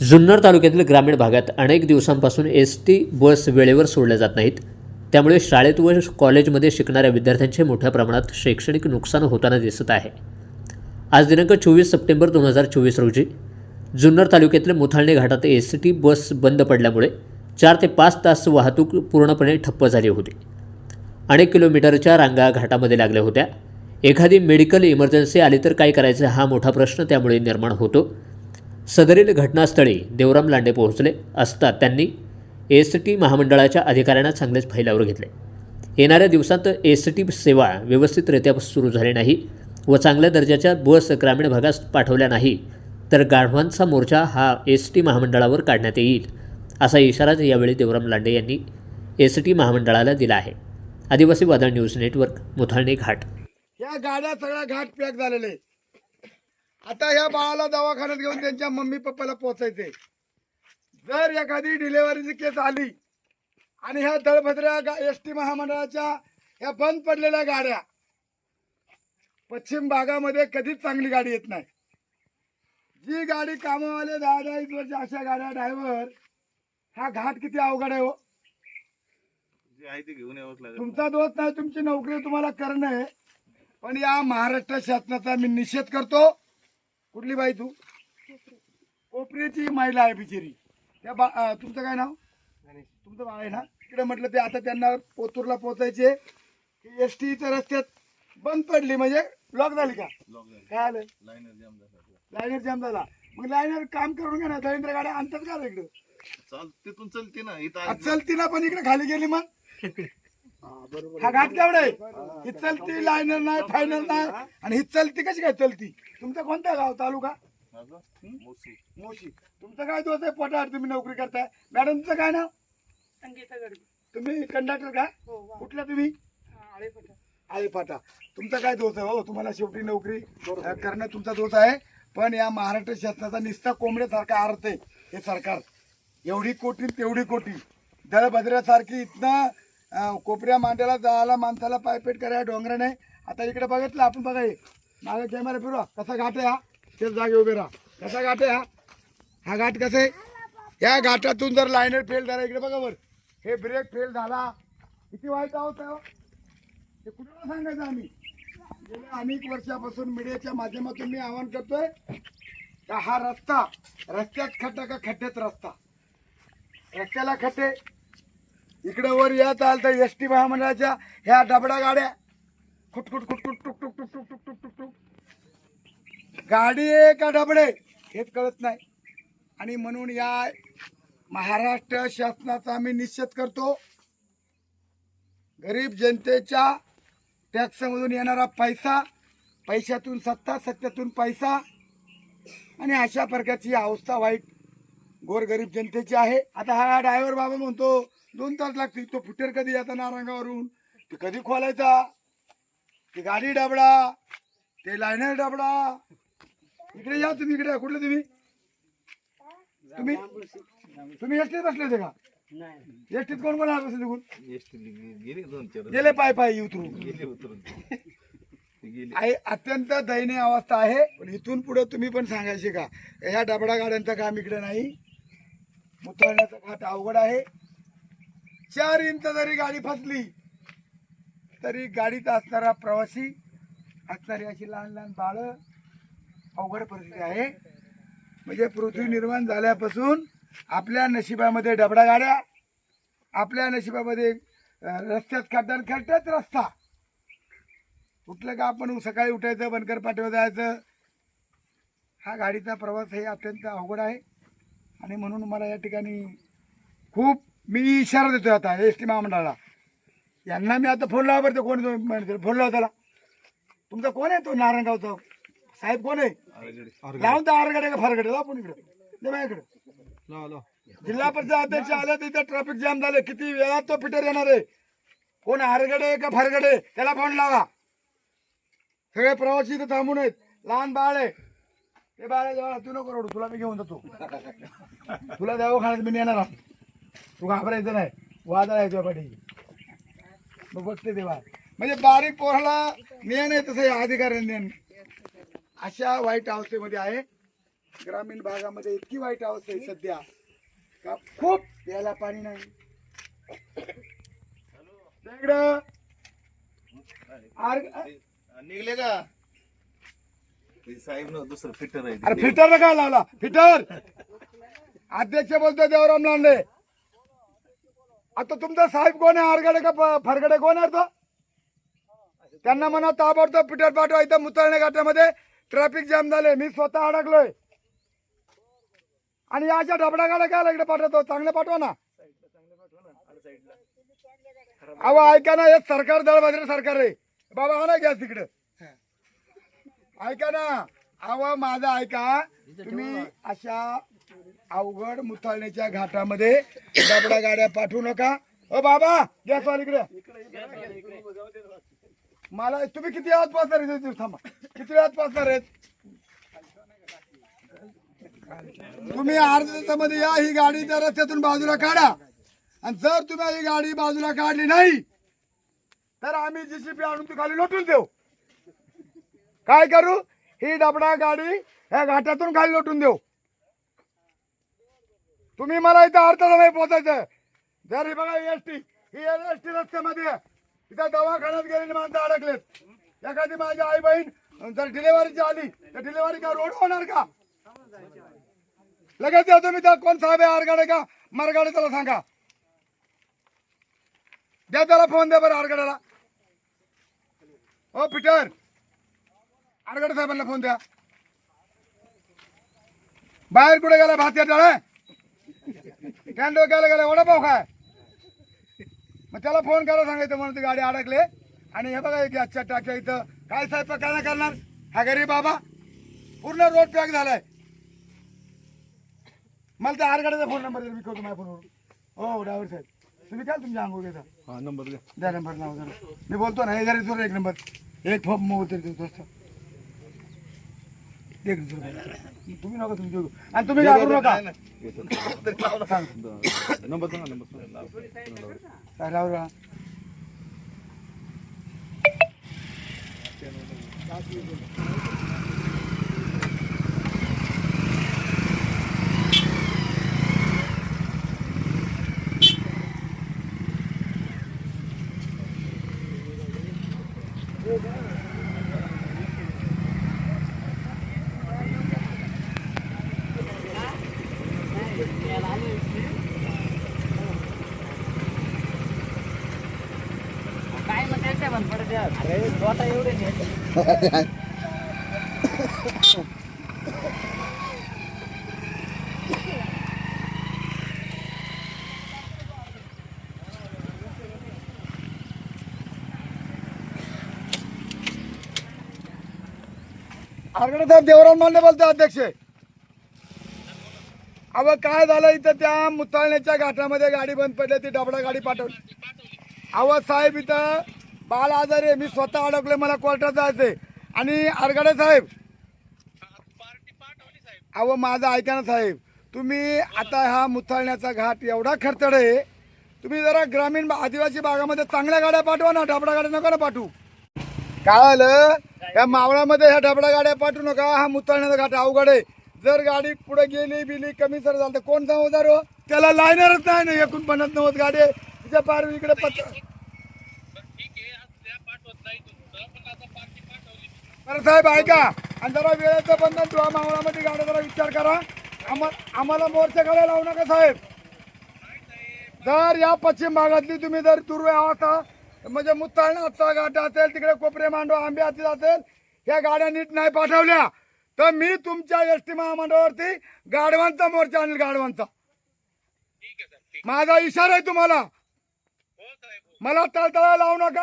जुन्नर तालुक्यातील ग्रामीण भागात अनेक दिवसांपासून एस टी बस वेळेवर सोडल्या जात नाहीत. त्यामुळे शाळेत व कॉलेजमध्ये शिकणाऱ्या विद्यार्थ्यांचे मोठ्या प्रमाणात शैक्षणिक नुकसान होताना दिसत आहे. आज दिनांक चोवीस सप्टेंबर दोन हजार चोवीस रोजी जुन्नर तालुक्यातील मुथाळणे घाटात एस टी बस बंद पडल्यामुळे चार ते पाच तास वाहतूक पूर्णपणे ठप्प झाली होती. अनेक किलोमीटरच्या रांगा घाटामध्ये लागल्या होत्या. एखादी मेडिकल इमर्जन्सी आली तर काय करायचं हा मोठा प्रश्न त्यामुळे निर्माण होतो. सदरील घटनास्थळी देवराम लांडे पोहोचले असता त्यांनी एस टी महामंडळाच्या अधिकाऱ्यांना चांगलेच फैलावर घेतले. येणाऱ्या दिवसात एस टी सेवा व्यवस्थितरित्या सुरू झाली नाही व चांगल्या दर्जाच्या बस ग्रामीण भागात पाठवल्या नाही तर गाढवांचा मोर्चा हा एस टी महामंडळावर काढण्यात येईल असा इशारा यावेळी देवराम लांडे यांनी एस टी महामंडळाला दिला आहे. आदिवासी वादळ न्यूज नेटवर्क मुथाळणी घाट. या गाड्या सगळ्या घाट पॅक झालेले. आता ह्या बाळाला दवाखान्यात घेऊन त्यांच्या मम्मी पप्पाला पोचायचे जर एखादी डिलेव्हरीची केस आली आणि ह्या दळभद्रा एस टी महामंडळाच्या ह्या बंद पडलेल्या गाड्या पश्चिम भागामध्ये कधीच चांगली गाडी येत नाही. जी गाडी कामवाले दहा दहा वीस वर्ष अशा गाड्या ड्रायव्हर हा घाट किती अवघड आहे हो? घेऊन तुमचा दोष नाही तुमची नोकरी तुम्हाला करणं आहे. पण या महाराष्ट्र शासनाचा मी निषेध करतो. कुठली बाई तू? कोपऱ्याची महिला आहे बिचारी. त्या बा अं, तुमचं काय नाव? तुमचं बाळ आहे ना? तिकडे म्हटलं ते आता त्यांना ओतूरला पोचायचे. की एस टी रस्त्यात बंद पडली म्हणजे लॉक झाली का? लॉक झालं. काय आलं? लाईनर जाम झाला. लायनर जाम झाला. मग लायनर काम करून घ्या ना. दळिंद्र गाड्या आणतात का रे इकडं? चाल तिथून चलते ना. इथं आज. चलती ना पण इकडे खाली गेली मग. हा घाट केवढा आहे? ही चलती लायनर नाही फायनल नाही. आणि ही चलती कशी काय चलती? तुमचा कोणता गाव तालुका? मोशी. तुमचं काय दोष आहे? पोटावर तुम्ही नोकरी करताय. मॅडम तुमचं काय नाव? संगीता गडबी. तुम्ही कंडक्टर का? हो कुठला तुम्ही? हा, आळे फटा. आहे फाटा तुमचा काय दोष आहे हो? तुम्हाला शेवटी नोकरी करणं तुमचा दोष आहे. पण या महाराष्ट्र शासनाचा निस्ता कोंबड्यासारखा अर्थ आहे हे सरकार. एवढी कोटी तेवढी कोटी. दळभद्रासारखी इथनं कोपऱ्या मांड्याला जायला माणसाला पायपेट करायला डोंगर नाही. आता इकडे बघितलं आपण बघा मागे कॅमेरा फिरवा. कसा घाट आहे हा? तेच जागे उभे राहा. कसा घाट आहे हा? हा घाट कसा आहे? या घाटातून जर लायनर फेल झाला इकडे बघा वर. हे ब्रेक फेल झाला. किती वाईट आहोत हो. हे. कुणाला सांगायचं आम्ही? गेल्या अनेक वर्षापासून मीडियाच्या माध्यमातून मी आवाहन करतोय का हा रस्ता रस्त्यात खड्डा का खड्ड्यात रस्ता? रस्त्याला खड्डे इकडे वर येत आल तर एस टी महामंडळाच्या ह्या डबडा गाड्या खुटखुट खुटखुट टुक टुक टुक टुक टुक टुक टुक टुक गाडी आहे का डबडे हेच कळत नाही आणि म्हणून या महाराष्ट्र शासनाचा आम्ही निश्चित करतो गरीब जनतेच्या टॅक्समधून येणारा पैसा पैशातून सत्ता सत्यातून पैसा आणि अशा प्रकारची अवस्था वाईट गोरगरीब जनतेची आहे. आता हा ड्रायव्हर बाबा म्हणतो दोन तास लागतील तो फुटेर कधी येता नारंगावरून? ते कधी खोलायचा? ते गाडी डबडा ते लायनर डबडा. इकडे या तुम्ही इकडे या. कुठले तुम्ही? तुम्ही? तुम्ही एसटीत बसले होते का? एसटीत कोण कोण आला बसले तिकडून? गेली दोन चार गेले पाय पाय उतरून. उतरून. अत्यंत दयनीय अवस्था आहे. पण इथून पुढे तुम्ही पण सांगायचे का? ह्या डबडा गाड्यांचं काम इकडे नाही. उतरण्याचा घाट अवघड आहे. चार इंच जरी गाडी फसली तरी गाडीत असणारा प्रवासी असणारी अशी लहान लहान बाळं अवघड परिस्थिती आहे. म्हणजे पृथ्वी निर्माण झाल्यापासून आपल्या नशिबामध्ये डबडा गाड्या आपल्या नशिबामध्ये रस्त्यात खड्डा खड्ड्यात रस्ता. उठलं का आपण सकाळी उठायचं बनकर पाठवत जायचं. हा गाडीचा प्रवास हे अत्यंत अवघड आहे. आणि म्हणून मला या ठिकाणी खूप मी इशारा देतोय आता एस टी महामंडळाला. यांना मी आता फोन लावा बरं कोण फोन लावा त्याला. तुमचा कोण आहे तो नारायणगावचा? साहेब कोण आहे? लावून तर आरगडे का फारगडे लाव पण इकडे. दे माझ्याकडे. जिल्हा परिषद अध्यक्ष आले तिथे ट्रॅफिक जाम झाले. किती वेळात तो फिटर येणार आहे? कोण आरगडे का फारगडे? त्याला फोन लावा. सगळे प्रवासी इथं थांबून आहेत. लहान बाळ आहे. ते बाळा जेव्हा तू नको रडू तुला मी घेऊन जातो. तुला दवाखान्यात मी नेणार आहे. तू घाबरायचं नाही वादळ आहे तुझ्या पाठी. मग बघते ते बाळ. म्हणजे बारीक पोराला नेण आहे तसं या अधिकाऱ्यांनी नेण अशा वाईट अवस्थेमध्ये आहे. ग्रामीण भागामध्ये इतकी वाईट अवस्था आहे सध्या. का खूप प्यायला पाणी नाही. आर- निघले का? साहेब दुसरं फिटर आहे अरे फिटर काय लावला? फिटर? अध्यक्ष बोलतोय देवराम लांडे. आता तुमचा साहेब कोण आहे? आरगडे का फरगडे कोण आहे तो त्यांना म्हणा ताबडतोब फिटर पाठवा इथं मुतळणे घाटामध्ये. ट्रॅफिक जाम झाले मी स्वतः अडकलोय. आणि याच्या ढबडा गाड्या काय इकडे पाठवतो? चांगले पाठवा ना. अहो ऐका ना हे सरकार दळभद्र सरकार आहे बाबा हा ना गॅस तिकडे ऐका ना. अहो माझं ऐका. तुम्ही अशा अवघड मुथाळण्याच्या घाटामध्ये डबडा गाड्या पाठवू नका. ओ बाबा गॅस इकडे. मला तुम्ही किती वेळात पासणार आहेत इथे थांबा. किती वेळात पासणार आहेत तुम्ही अर्ध्या तासामध्ये या ही गाडी त्या रस्त्यातून बाजूला काढा. आणि जर तुम्ही ही गाडी बाजूला काढली नाही तर आम्ही जीसीपी आणून ती खाली लोटून देऊ. काय करू? ही डबडा गाडी ह्या घाटातून खाली लोटून देऊ. तुम्ही मला इथं अडथळा नाही पोचायचं जर हे बघा एस टी ही एस टी रस्त्यामध्ये आहे. इथं दवाखान्यात गेलेली माणसं अडकलेत. एखादी माझी आई बहीण जर डिलेव्हरीची आली तर डिलेव्हरी का रोड होणार का? लगेच या तुम्ही त्या कोण साहेब आहे आरगाडे का? मरगाडे त्याला सांगा. द्या त्याला फोन द्या बरं आरगाड्याला. ओ पीटर. आरगड साहेबांना फोन द्या. बाहेर कुठे गेला भात टाळे? कॅन्डो गेला गेला वडापाव खाय. मग त्याला फोन करा सांगायचं म्हणून ती गाडी अडकले. आणि हे बघा गॅसच्या टाक्या इथं. काय साहेब काय नाही करणार? हा गरीब बाबा. पूर्ण रोड पॅक झालाय. मला त्या आरगाड्याचा फोन नंबर मी करतो माझ्या फोनवर हो ड्रायव्हर साहेब. तुम्ही काय तुमच्या अंगो घेता. हा नंबर द्या. नंबर नाव मी बोलतो ना हे जरी तुला एक नंबर एक फॉर्म मोबाईल तरी देतो असतो एक रुपये. तुम्ही नका तुम्ही देऊ आणि तुम्ही घाबरू नका सांग नंबर सांगा नंबर काय लावू राहा. आरगडे साहेब देवराम मान्य बोलतो अध्यक्ष. अव काय झालं इथं त्या मुताळण्याच्या घाटामध्ये गाडी बंद पडली ती डबडा गाडी पाठवली. अव साहेब इथं बाल आजारी आहे मी स्वतः अडकले मला कोर्टात जायचंय. आणि आरगाडे साहेब. अहो माझं ऐका ना साहेब. तुम्ही आता हा मुथाळण्याचा घाट एवढा खर्चड आहे. तुम्ही जरा ग्रामीण आदिवासी भागामध्ये चांगल्या गाड्या पाठवा ना ढाबडा गाड्या नका ना पाठवू. काय आलं? या मावळामध्ये ह्या ढबडा गाड्या पाठवू नका. हा मुतळण्याचा घाट अवघड आहे. जर गाडी पुढे गेली बिली कमी सर झालं तर कोण जबाबदार हो? त्याला लायनरच नाही ना एकूण पन्नास नव्वद गाडी तिच्या पार इकडे पत्र बरं साहेब ऐका. आणि जरा वेळेचं बंधन ठेवा मावळामध्ये गाड्या जरा विचार करा. आम्हा आम्हाला मोर्चा काढायला लावू नका साहेब. जर या पश्चिम भागातली तुम्ही जर दुर्व अवस्था म्हणजे मुत्ताळणाचा घाट असेल तिकडे कोपरे मांडव आंब्याची असेल ह्या गाड्या नीट नाही पाठवल्या तर मी तुमच्या एस टी महामंडळावरती गाडवांचा मोर्चा आणेल गाडवांचा माझा इशारा आहे तुम्हाला. मला तळतळा लावू नका.